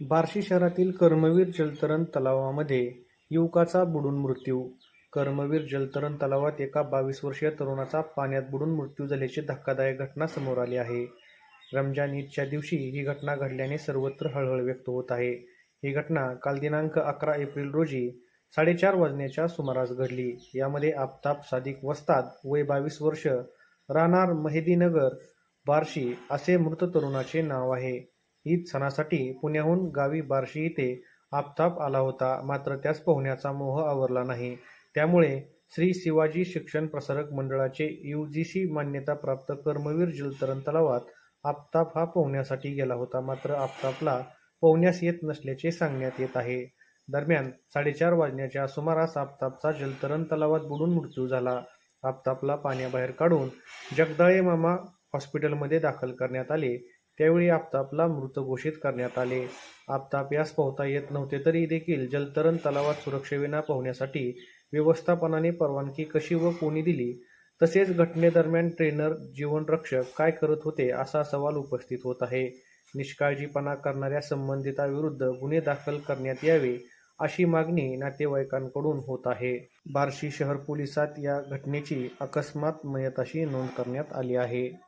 बार्शी शहरातील कर्मवीर जलतरण तलावामध्ये युवकाचा बुडून मृत्यू. कर्मवीर जलतरण तलावात एका बावीस वर्षीय तरुणाचा पाण्यात बुडून मृत्यू झाल्याची धक्कादायक घटना समोर आली आहे. रमजान ईदच्या दिवशी ही घटना घडल्याने सर्वत्र हळहळ व्यक्त होत आहे. ही घटना काल दिनांक अकरा एप्रिल रोजी साडेचार वाजण्याच्या सुमारास घडली. यामध्ये आफताब सादिक वस्ताद वय बावीस वर्ष राहणार मेहदीनगर बार्शी असे मृत तरुणाचे नाव आहे. ईद सणासाठी पुण्याहून गावी बार्शी येथे आफताब आला होता. मात्र त्यास पोहण्याचा मोह आवरला नाही. त्यामुळे श्री शिवाजी शिक्षण प्रसारक मंडळाचे यू जी सी मान्यताप्राप्त कर्मवीर जलतरण तलावात आफताब हा पोहण्यासाठी गेला होता. मात्र आफताबला पोहण्यास येत नसल्याचे सांगण्यात येत आहे. दरम्यान साडेचार वाजण्याच्या सुमारास आफताबचा जलतरण तलावात बुडून मृत्यू झाला. आफताबला पाण्याबाहेर काढून जगदाळे मामा हॉस्पिटलमध्ये दाखल करण्यात आले. त्यावेळी आफताबला मृत घोषित करण्यात आले. आफताब यास पोहता येत नव्हते तरी देखील जलतरण तलावात सुरक्षेविना पोहण्यासाठी व्यवस्थापनाने परवानगी कशी व कोणी दिली? तसेच घटनेदरम्यान ट्रेनर जीवनरक्षक काय करत होते असा सवाल उपस्थित होत आहे. निष्काळजीपणा करणाऱ्या संबंधिताविरुद्ध गुन्हे दाखल करण्यात यावे अशी मागणी नातेवाईकांकडून होत आहे. बार्शी शहर पोलिसात या घटनेची अकस्मात मयताशी नोंद करण्यात आली आहे.